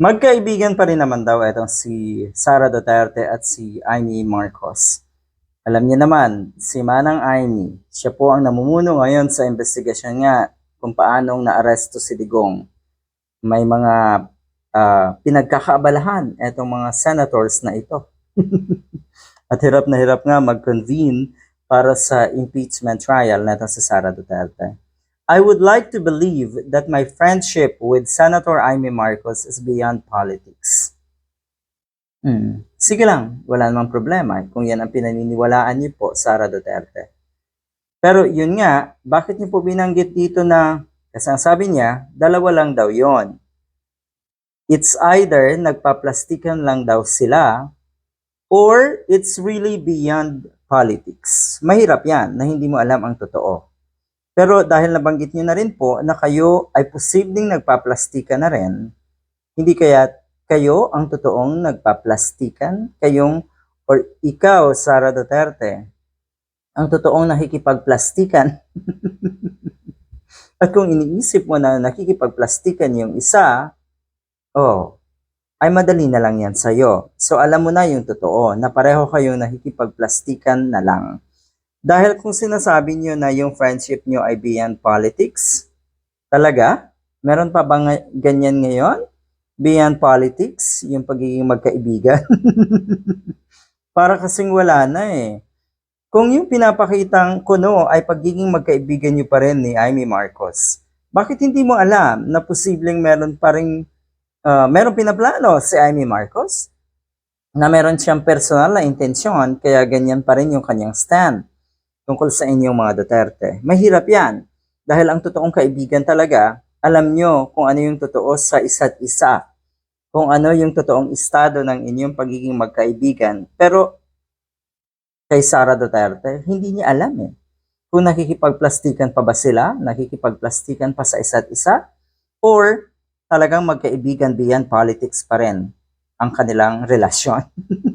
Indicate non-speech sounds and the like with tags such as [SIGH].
Magkaibigan pa rin naman daw itong si Sara Duterte at si Amy Marcos. Alam niyo naman, si Manang Amy, siya po ang namumuno ngayon sa investigasyon nga kung paanong naaresto si Digong. May mga ah, pinagkakaabalahan itong mga senators na ito. [LAUGHS] at hirap na hirap nga mag-convene para sa impeachment trial na si Sara Duterte. I would like to believe that my friendship with Senator Amy Marcos is beyond politics. Hmm. Sige lang, wala namang problema kung yan ang pinaniniwalaan niyo po, Sara Duterte. Pero yun nga, bakit niyo po binanggit dito na, kasi ang sabi niya, dalawa lang daw yon. It's either nagpaplastikan lang daw sila, or it's really beyond politics. Mahirap yan na hindi mo alam ang totoo. Pero dahil nabanggit niyo na rin po na kayo ay posibleng nagpaplastika na rin, hindi kaya kayo ang totoong nagpaplastikan? Kayong, or ikaw, Sara Duterte, ang totoong nakikipagplastikan? [LAUGHS] At kung iniisip mo na nakikipagplastikan yung isa, oh, ay madali na lang yan sa'yo. So alam mo na yung totoo, na pareho kayong nakikipagplastikan na lang. Dahil kung sinasabi nyo na yung friendship nyo ay beyond politics, talaga? Meron pa ba nga- ganyan ngayon? Beyond politics, yung pagiging magkaibigan? [LAUGHS] Para kasing wala na eh. Kung yung pinapakitang kuno ay pagiging magkaibigan nyo pa rin ni Amy Marcos, bakit hindi mo alam na posibleng meron pa rin, ah, meron pinaplano si Amy Marcos? Na meron siyang personal na intensyon, kaya ganyan pa rin yung kanyang stand tungkol sa inyong mga Duterte. Mahirap yan. Dahil ang totoong kaibigan talaga, alam nyo kung ano yung totoo sa isa't isa. Kung ano yung totoong estado ng inyong pagiging magkaibigan. Pero kay Sara Duterte, hindi niya alam eh. Kung nakikipagplastikan pa ba sila, nakikipagplastikan pa sa isa't isa, or talagang magkaibigan beyond politics pa rin ang kanilang relasyon. [LAUGHS]